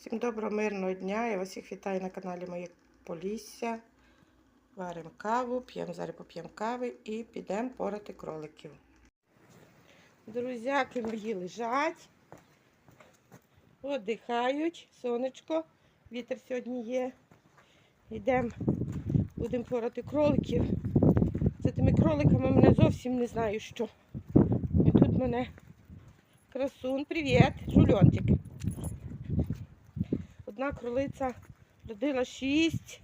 Всім доброго, мирного дня. Я вас всіх вітаю на каналі Моє Полісся. Варимо каву, п'ємо зараз поп'ємо кави і підемо порати кроликів. Друзяки мої лежать, віддихають, сонечко, вітер сьогодні є. Йдемо, будемо порати кроликів. За тими кроликами мене зовсім не знаю що. І тут мене красун, привіт, жульончик. Одна кролиця родила шість.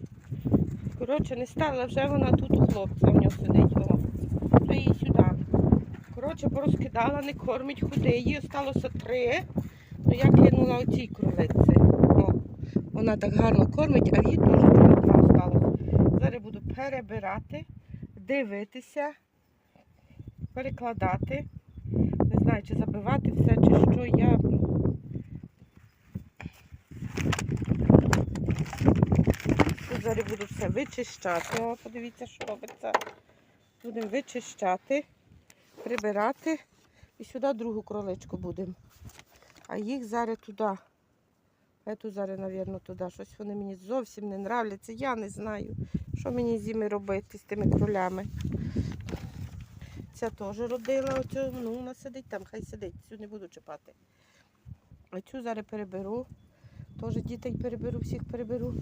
Коротше, не стала, вже вона тут у хлопця в нього сидить. О, вже її сюди. Коротше, порозкидала, не кормить, худи. Їй осталося три. Ну я кинула оцій кролиці. О, вона так гарно кормить, а теж тільки два осталося. Зараз буду перебирати, дивитися, перекладати. Не знаю, чи забивати все, чи що. Я Тут буду все вичищати. О, подивіться, що робиться. Будемо вичищати, прибирати і сюди другу кроличку будемо. А їх зараз туди. Ету зараз, мабуть, туди. Щось вони мені зовсім не нравляться. Я не знаю, що мені з ними робити, з тими кролями. Ця теж родила, оцю, ну вона сидить там, хай сидить, цю не буду чіпати. А цю зараз переберу. Теж дітей переберу, всіх переберу.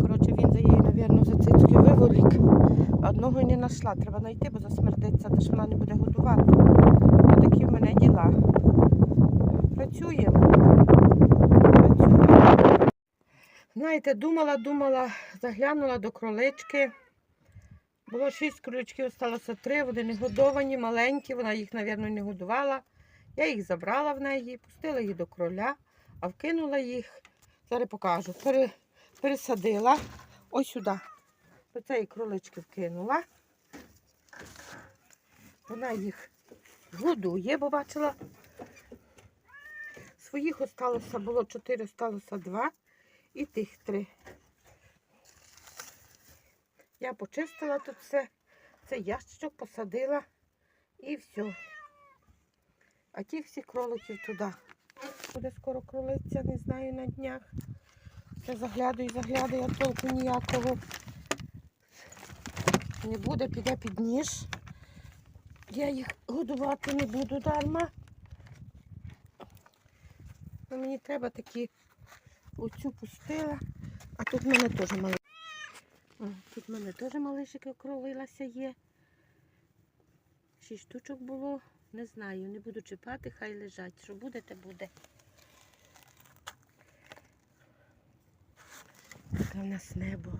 Коротше, він за її, мабуть, за цицькою виволік. Одного не знайшла. Треба знайти, бо засмердиться, та ж вона не буде годувати. Отакі в мене діла. Працюємо. Знаєте, думала, думала, заглянула до кролички. Було шість кроличків, залишилося три, вони не годовані, маленькі, вона їх, мабуть, не годувала. Я їх забрала в неї, пустила їх до кроля, а вкинула їх, зараз покажу, пере, пересадила ось сюди. До цієї кролички вкинула. Вона їх годує, бо бачила. Своїх осталося, було чотири, осталося два і тих три. Я почистила тут все, це ящичок посадила і все. А ті всі кроликів туди. Буде скоро кролиця, не знаю, на днях. Все заглядаю, заглядаю, а толку ніякого. Не буде, піде під ніж. Я їх годувати не буду дарма. Ну, мені треба такі оцю пустила, а тут в мене теж мали. Тут в мене теж малишики окролилася є. Шість штучок було. Не знаю, не буду чіпати, хай лежать. Що буде, те буде. Таке в нас небо.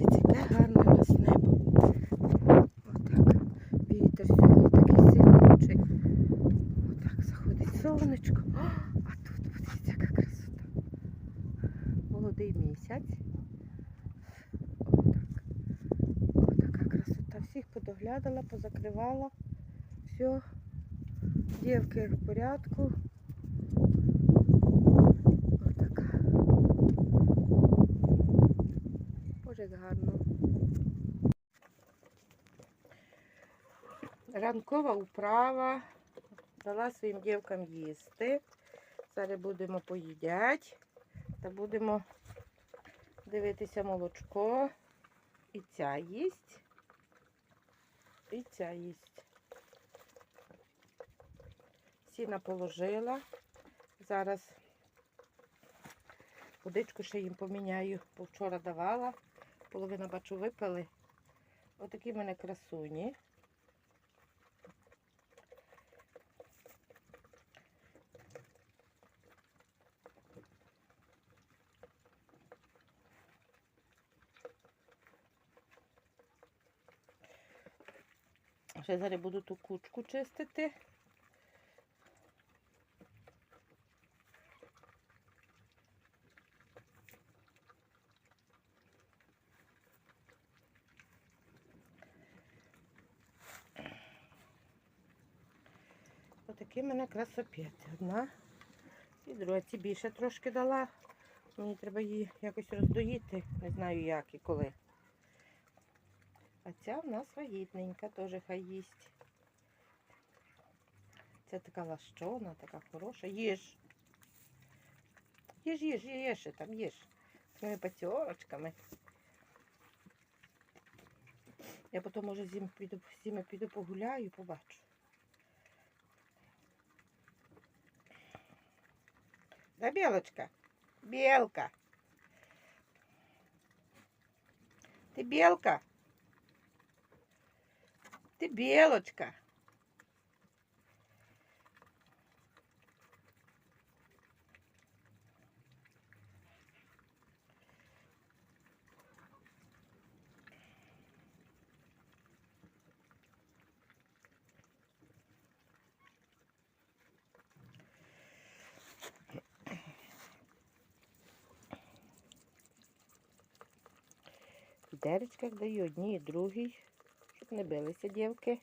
Яке гарне в нас небо. Отак. Вітер сьогодні такий сильнючий. Отак заходить сонечко. А тут подивіться, яка красота. Молодий місяць. Отак. Отака красота. Всіх подоглядала, позакривала. Все. Дівки в порядку. Отака. Боже, як гарно. Ранкова управа. Дала своїм дівкам їсти. Зараз будемо поїдять. Та будемо дивитися молочко. І ця їсть. І ця їсть. Сіна положила. Зараз водичку ще їм поміняю, бо вчора давала. Половина бачу випили. Отакі в мене красуні. Ще зараз буду ту кучку чистити. Отакі мене красопети. Одна і друга. Ці більше трошки дала. Мені треба її якось роздоїти. Не знаю як і коли. А ця в нас вагітненька, теж хай їсть. Це така лащона, така хороша. Їж. Їж, їж, їж, там їж. Своїми пацьорочками. Я потім, може, з ним піду, з ними піду погуляю, побачу. Да, Белочка? Белка. Ты белка? Ты белочка. Дарить, як даю одній и другий. Не билися дівки.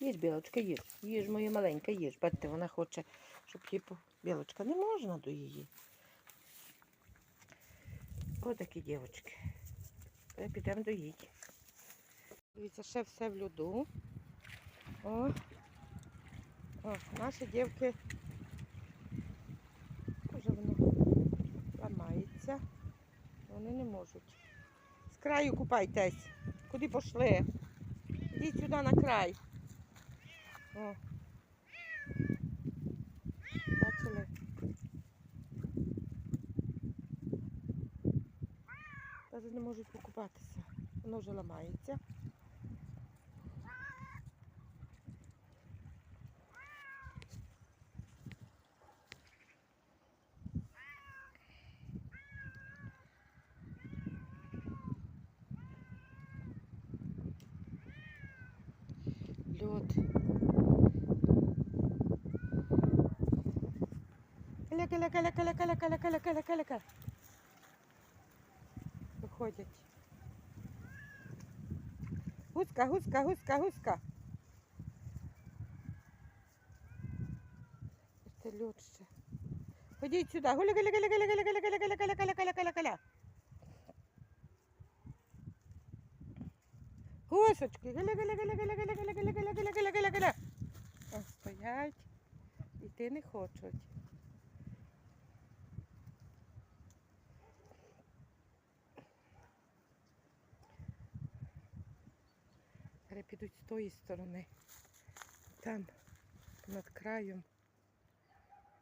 Їж, білочка, їж. Їж, моя маленька, їж. Бачите, вона хоче, щоб по... Білочка, не можна до її. Отакі дівочки. Тепер підемо до її. Дивіться, ще все в льоду. О, О наші дівки. Вже воно ламається. Вони не можуть. З краю купайтесь. Куди пішли? Йдіть сюди на край. О. Бачили? Навіть не можуть покупатися. Воно вже ламається. Каля, каля, каля, каля, каля, каля, каля, каля. Виходять. Гуска, гуска, гуска, гуска. Це льод ще. Ходіть сюди. Гуля, гуля, гуля, гуля, гуля, гуля, гуля, гуля, гуля, гуля, гуля, гуля. Гусочки. Гуля, гуля, гуля, гуля, гуля, гуля, гуля, гуля, гуля, гуля, гуля, гуля. Стоять. Іти не хочуть. Зараз підуть з тої сторони. Там, над краєм.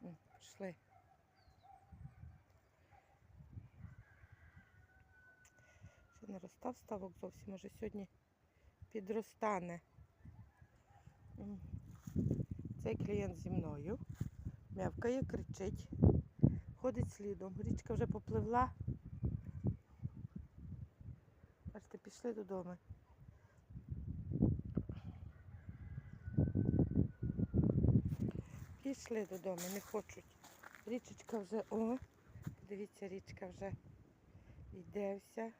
О, пішли. Ще не розстав ставок зовсім, може сьогодні підростане. Цей клієнт зі мною. Мявкає, кричить, ходить слідом. Річка вже попливла. Бачите, пішли додому. Пішли додому, не хочуть. Річечка вже, о, дивіться, річка вже йде вся.